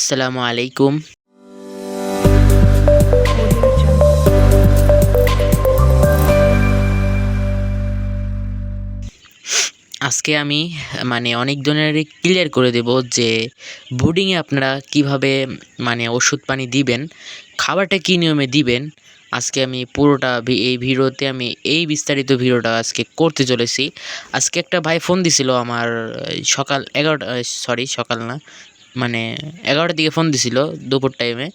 আসসালামু আলাইকুম। আজকে আমি মানে অনেক জনেরই ক্লিয়ার করে দেব যে, বোর্ডিংয়ে আপনারা কীভাবে মানে ওষুধ পানি দিবেন, খাবারটা কী নিয়মে দিবেন, আজকে আমি পুরোটা এই ভিডিওতে আমি এই বিস্তারিত ভিডিওটা আজকে করতে চলেছি। আজকে একটা ভাই ফোন দিছিল আমার, সকাল এগারোটা সরি সকাল না মানে এগারোটার দিকে ফোন দিছিল, দুপুর টাইমে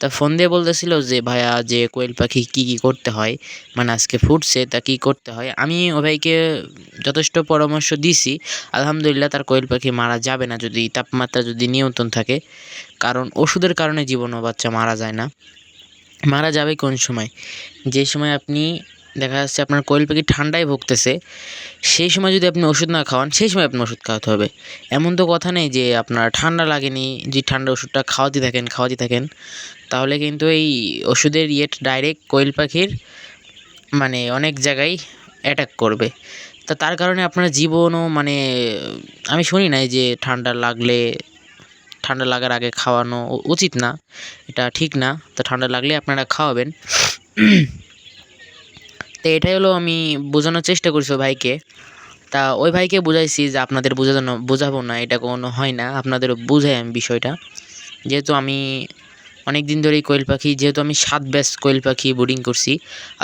তা ফোন দিয়ে বলতেছিল যে, ভাইয়া, যে কোয়েল পাখি কী কী করতে হয়? মানে আজকে ফুটছে, তা কী করতে হয়? আমি ও ভাইকে যথেষ্ট পরামর্শ দিছি। আলহামদুলিল্লাহ, তার কোয়েল পাখি মারা যাবে না যদি, তাপমাত্রা যদি নিয়ন্ত্রণ থাকে। কারণ ওষুধের কারণে জীবন ও বাচ্চা মারা যায় না। মারা যাবে কোন সময়? যে সময় আপনি দেখা যাচ্ছে আপনার কোয়েল পাখি ঠান্ডায় ভুগতেছে। সেই সময় যদি আপনি ওষুধ না খাওয়ান, সেই সময় আপনি ওষুধ খাওয়াতে হবে। এমন তো কথা নেই যে আপনার ঠান্ডা লাগেনি, যে ঠান্ডা ওষুধটা খাওয়াতে থাকেন খাওয়াতে থাকেন, তাহলে কিন্তু এই ওষুধের ইয়েট ডাইরেক্ট কোয়েল পাখির মানে অনেক জায়গায় অ্যাটাক করবে। তা তার কারণে আপনার জীবনও মানে আমি শুনি নাই যে ঠান্ডা লাগলে, ঠান্ডা লাগার আগে খাওয়ানো উচিত না। এটা ঠিক না। তো ঠান্ডা লাগলে আপনারা খাওয়াবেন। তো এটাই হলো আমি বোঝানোর চেষ্টা করছি ভাইকে। তা ওই ভাইকে বুঝাইছি যে আপনাদের বোঝানো, বোঝাবো না, এটা কোনো হয় না। আপনাদের বুঝাই আমি বিষয়টা। যেহেতু আমি অনেক দিন ধরেই কোয়েল পাখি, যেহেতু আমি সাত ব্যাচ কোয়েল পাখি বোর্ডিং করছি,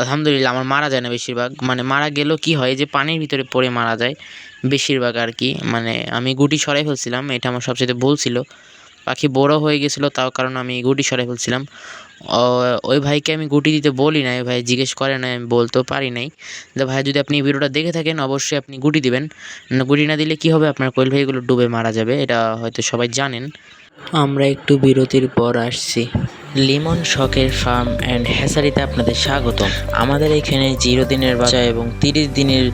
আলহামদুলিল্লাহ আমার মারা যায় না বেশিরভাগ। মানে মারা গেলেও কি হয় যে পানির ভিতরে পড়ে মারা যায়, বেশিরভাগ আর কি। মানে আমি গুটি সরাই ফেলছিলাম, এটা আমার সবচেয়ে ভুল ছিল। পাখি বড় হয়ে গেছিল, তাও কারণ আমি গুটি সরাই ফেলছিলাম। ওই ভাইকে আমি গুটি দিতে বলি নাই, ভাই জিজ্ঞেস করে নাই, আমি বলতেও পারি নাই। যে ভাই, যদি আপনি ভিডিওটা দেখে থাকেন, অবশ্যই আপনি গুটি দিবেন। গুটি না দিলে কি হবে? আপনার কোয়েল ভাইগুলো ডুবে মারা যাবে, এটা হয়তো সবাই জানেন। আমরা একটু বিরতির পর আসছি। লিমন শখের ফার্ম অ্যান্ড হ্যাসারিতে আপনাদের স্বাগতম। আমাদের এখানে জিরো দিনের বাচ্চা এবং তিরিশ দিনের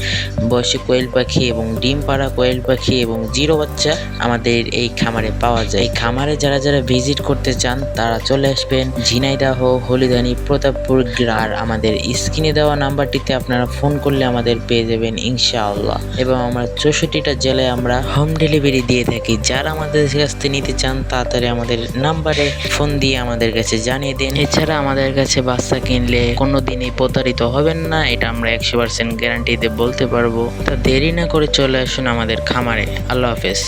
বয়সে কোয়েল পাখি এবং ডিম পাড়া কোয়েল পাখি এবং জিরো বাচ্চা আমাদের এই খামারে পাওয়া যায়। এই খামারে যারা যারা ভিজিট করতে চান, তারা চলে আসবেন ঝিনাইদাহ, হলিদানি, প্রতাপপুর আর আমাদের স্ক্রিনে দেওয়া নাম্বারটিতে আপনারা ফোন করলে আমাদের পেয়ে যাবেন ইনশাআল্লাহ। এবং আমরা চৌষট্টিটা জেলায় আমরা হোম ডেলিভারি দিয়ে থাকি। যারা আমাদের কাছ থেকে নিতে চান, তাড়াতাড়ি আমাদের নাম্বারে ফোন দিয়ে আমাদের কাছে জানিয়ে দিন। এছাড়া আমাদের কাছে বাচ্চা কিনলে কোনো দিনই প্রতারিত হবেন না, এটা আমরা একশো পার্সেন্ট গ্যারান্টিতে বলতে পারব। তা দেরি না করে চলে আসুন আমাদের খামারে। আল্লাহ হাফেজ।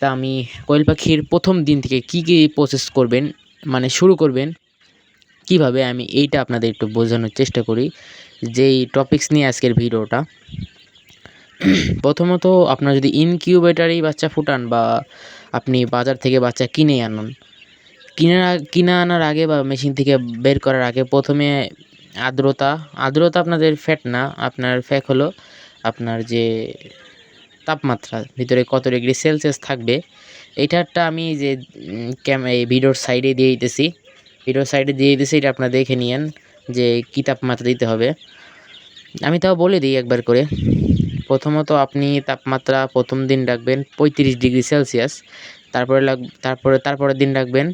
তা আমি কোয়েল পাখির প্রথম দিন থেকে কী কী প্রসেস করবেন মানে শুরু করবেন, কীভাবে আমি এইটা আপনাদের একটু বোঝানোর চেষ্টা করি, যেই টপিকস নিয়ে আজকের ভিডিওটা। প্রথমত আপনার যদি ইনকিউবেটারেই বাচ্চা ফুটান বা আপনি বাজার থেকে বাচ্চা কিনে আনুন কিনে কিনে আনার আগে বা মেশিন থেকে বের করার আগে প্রথমে আর্দ্রতা আর্দ্রতা আপনাদের ফ্যাট না, আপনার ফ্যাক হলো আপনার যে তাপমাত্রা, ভিতরে কত ডিগ্রি সেলসিয়াস থাকবে। এইটারটা আমি যে ক্যাম এই ভিডিওর সাইডে দিয়ে দিতেছি। ভিডিওর সাইডে দিয়ে দিতেছি, এটা আপনারা দেখে নিয়েন যে কী তাপমাত্রা দিতে হবে। আমি তাও বলে দিই একবার করে। প্রথমত আপনি তাপমাত্রা প্রথম দিন রাখবেন পঁয়ত্রিশ ডিগ্রি সেলসিয়াস তারপরে লাগ, তারপরে, তারপরের দিন রাখবেন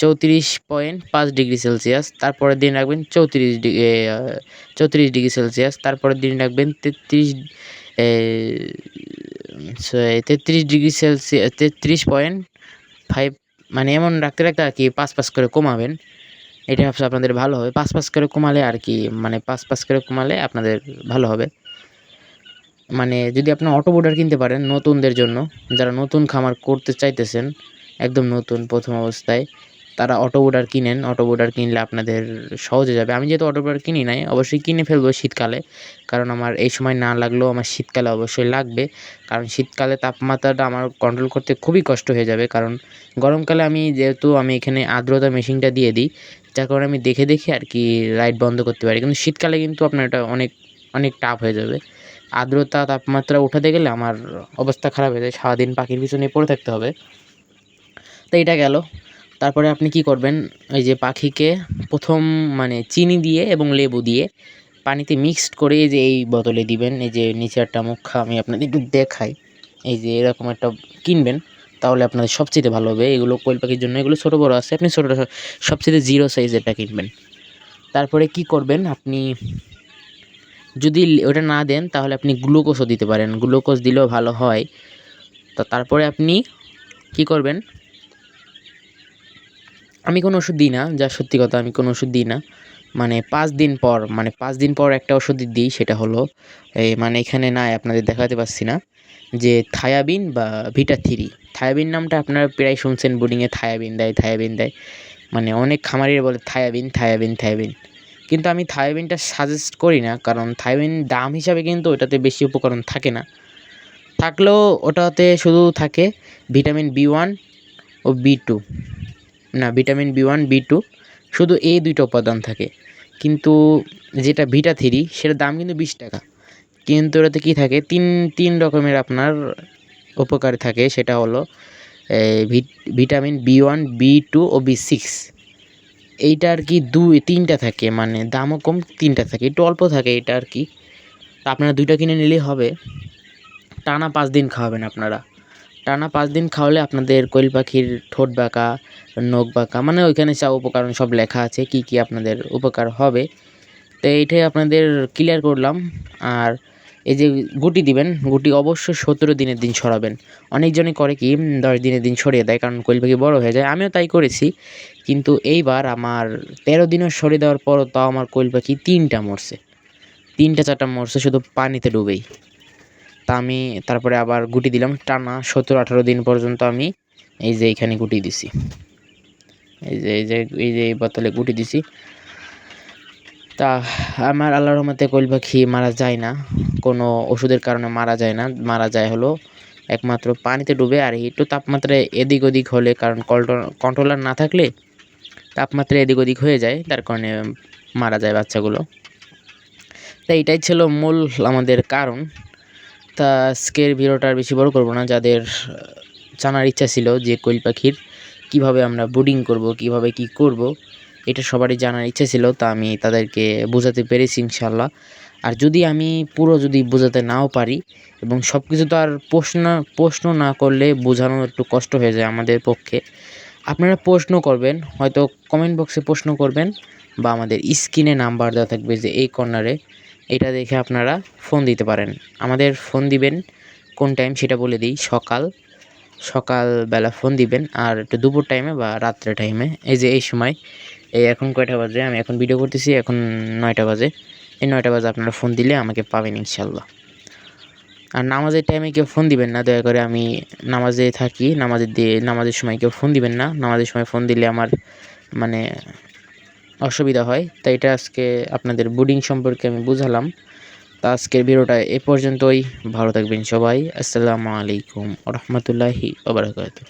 চৌত্রিশ পয়েন্ট পাঁচ ডিগ্রি সেলসিয়াস, তারপরের দিন রাখবেন চৌত্রিশ ডিগ্রি চৌত্রিশ ডিগ্রি সেলসিয়াস, তারপরের দিন রাখবেন তেত্রিশ তেত্রিশ ডিগ্রি সেলসিয়াস তেত্রিশ পয়েন্ট ফাইভ মানে এমন রাখতে রাখতে আর কি পাঁচ পাঁচ করে কমাবেন। এটা ভাবছি আপনাদের ভালো হবে। পাঁচ পাঁচ করে কমালে আর কি মানে পাঁচ পাঁচ করে কমালে আপনাদের ভালো হবে। মানে যদি আপনি অটো বোর্ডার কিনতে পারেন নতুনদের জন্য, যারা নতুন খামার করতে চাইতেছেন একদম নতুন প্রথম অবস্থায়। তারা অটো বোর্ডার কিনেন অটো বোর্ডার কিনলে আপনাদের সহজে যাবে। আমি যেহেতু অটো বোর্ডার কিনি নাই, অবশ্যই কিনে ফেলব শীতকালে। কারণ আমার এই সময় না লাগলেও আমার শীতকালে অবশ্যই লাগবে। কারণ শীতকালে তাপমাত্রাটা আমার কন্ট্রোল করতে খুবই কষ্ট হয়ে যাবে। কারণ গরমকালে আমি যেহেতু আমি এখানে আর্দ্রতা মেশিনটা দিয়ে দিই, যার কারণে আমি দেখে দেখে আর কি লাইট বন্ধ করতে পারি। কিন্তু শীতকালে কিন্তু আপনার এটা অনেক অনেক টাফ হয়ে যাবে। আর্দ্রতা, তাপমাত্রা উঠাতে গেলে আমার অবস্থা খারাপ হয়ে যায়। সারাদিন পাখির পিছনে পড়ে থাকতে হবে। তো এটা গেল। তারপরে আপনি কি করবেন? ওই যে পাখিকে প্রথম মানে চিনি দিয়ে এবং লেবু দিয়ে পানিতে মিক্সড করে এই যে এই বোতলে দিবেন। এই যে নিচে একটা মুখা আমি আপনাদের একটু দেখাই। এই যে এরকম একটা কিনবেন, তাহলে আপনাদের সবচেয়ে ভালো হবে। এগুলো কোয়েল পাখির জন্য এগুলো ছোটো বড়ো আছে। আপনি ছোটো সবচেয়ে জিরো সাইজেরটা কিনবেন। তারপরে কি করবেন? আপনি যদি ওটা না দেন, তাহলে আপনি গ্লুকোজও দিতে পারেন। গ্লুকোজ দিলেও ভালো হয়। তো তারপরে আপনি কি করবেন? আমি কোনো ওষুধ দিই না, যা সত্যি কথা, আমি কোনো ওষুধ দিই না। মানে পাঁচ দিন পর মানে পাঁচ দিন পর একটা ওষুধ দিই, সেটা হলো এই মানে এখানে নাই আপনাদের দেখাতে পারছি না, যে থায়াবিন বা ভিটা থ্রি। থায়াবিন নামটা আপনারা প্রায় শুনছেন, বোর্ডিংয়ে থায়াবিন দেয় থায়াবিন দেয়। মানে অনেক খামারিরা বলে থায়াবিন থায়াবিন থায়াবিন। কিন্তু আমি থায়াবিনটা সাজেস্ট করি না, কারণ থায়াবিন দাম হিসাবে কিন্তু ওটাতে বেশি উপকরণ থাকে না। থাকলেও ওটাতে শুধু থাকে ভিটামিন বি ওয়ান ও বি টু। না, vitamin B one, B two, শুধু এই দুইটা উপাদান থাকে। কিন্তু যেটা ভিটা থ্রি, সেটার দাম কিন্তু বিশ টাকা। কিন্তু ওটাতে কী থাকে, তিন তিন রকমের আপনার উপকার থাকে, সেটা হলো vitamin B one, B two ও বি সিক্স। এইটা আর কি দুই, তিনটা থাকে মানে দামও কম, তিনটা থাকে। একটু অল্প থাকে এটা আর কি। আপনারা দুইটা কিনে নিলেই হবে। টানা পাঁচ দিন খাওয়াবেন আপনারা। টানা পাঁচ দিন খাওয়ালে আপনাদের কোয়েল পাখির ঠোঁট বাঁকা, নখ বাঁকা মানে ওইখানে সব উপকরণ সব লেখা আছে কি কি আপনাদের উপকার হবে। তো এইটাই আপনাদের ক্লিয়ার করলাম। আর এই যে গুটি দিবেন, গুটি অবশ্যই সতেরো দিনের দিন ছড়াবেন। অনেকজনই করে কি দশ দিনের দিন ছড়িয়ে দেয় কারণ কোয়েল পাখি বড়ো হয়ে যায়। আমিও তাই করেছি। কিন্তু এইবার আমার তেরো দিনও সরিয়ে দেওয়ার পরও তাও আমার কোয়েল পাখি তিনটা মরছে। তিনটা চারটা মরছে, শুধু পানিতে ডুবেই। তা আমি তারপরে আবার গুটি দিলাম। টানা সতেরো, আঠারো দিন পর্যন্ত আমি এই যে এইখানে গুটি দিছি। এই যে এই যে এই যে এই বোতলে গুটি দিছি। তা আমার আল্লাহর রহমতে কোয়েল পাখি মারা যায় না। কোনো ওষুধের কারণে মারা যায় না। মারা যায় হলো একমাত্র পানিতে ডুবে আর একটু তাপমাত্রায় এদিক ওদিক হলে, কারণ কন্ট্রোলার না থাকলে তাপমাত্রা এদিক ওদিক হয়ে যায়, তার কারণে মারা যায় বাচ্চাগুলো। তা এটাই ছিল মূল আমাদের কারণ। তা আজকের ভিডিওটা আর বেশি বড় করব না। যাদের জানার ইচ্ছা ছিল যে কোয়েল পাখির কীভাবে আমরা ব্রুডিং করব, কীভাবে কি করব, এটা সবারই জানার ইচ্ছা ছিল, তা আমি তাদেরকে বোঝাতে পেরেছি ইনশাল্লাহ আর যদি আমি পুরো যদি বোঝাতে নাও পারি এবং সব কিছু তো আর প্রশ্ন প্রশ্ন না করলে বোঝানো একটু কষ্ট হয়ে যায় আমাদের পক্ষে। আপনারা প্রশ্ন করবেন, হয়তো কমেন্ট বক্সে প্রশ্ন করবেন বা আমাদের স্ক্রিনে নাম্বার দেওয়া থাকবে যে এই কর্নারে এটা দেখে আপনারা ফোন দিতে পারেন। আমাদের ফোন দিবেন, কোন টাইম সেটা বলে দিই, সকাল সকালবেলা ফোন দিবেন আর একটু দুপুর টাইমে বা রাত্রে টাইমে এই যে এই সময়, এই এখন কয়টা বাজে? আমি এখন ভিডিও করতেছি, এখন নয়টা বাজে। এই নয়টা বাজে আপনারা ফোন দিলে আমাকে পাবেন ইনশাল্লাহ আর নামাজের টাইমে কেউ ফোন দিবেন না, দয়া করে আমি নামাজে থাকি, নামাজের দিয়ে, নামাজের সময় কেউ ফোন দিবেন না। নামাজের সময় ফোন দিলে আমার মানে অসুবিধা হয়। তাই এটা আজকে আপনাদের বুডিং সম্পর্কে আমি বুঝালাম। তা আজকের ভিডিওটা এ পর্যন্তই। ভালো থাকবেন সবাই। আসসালামু আলাইকুম রহমতুল্লাহি ওবরাকাতু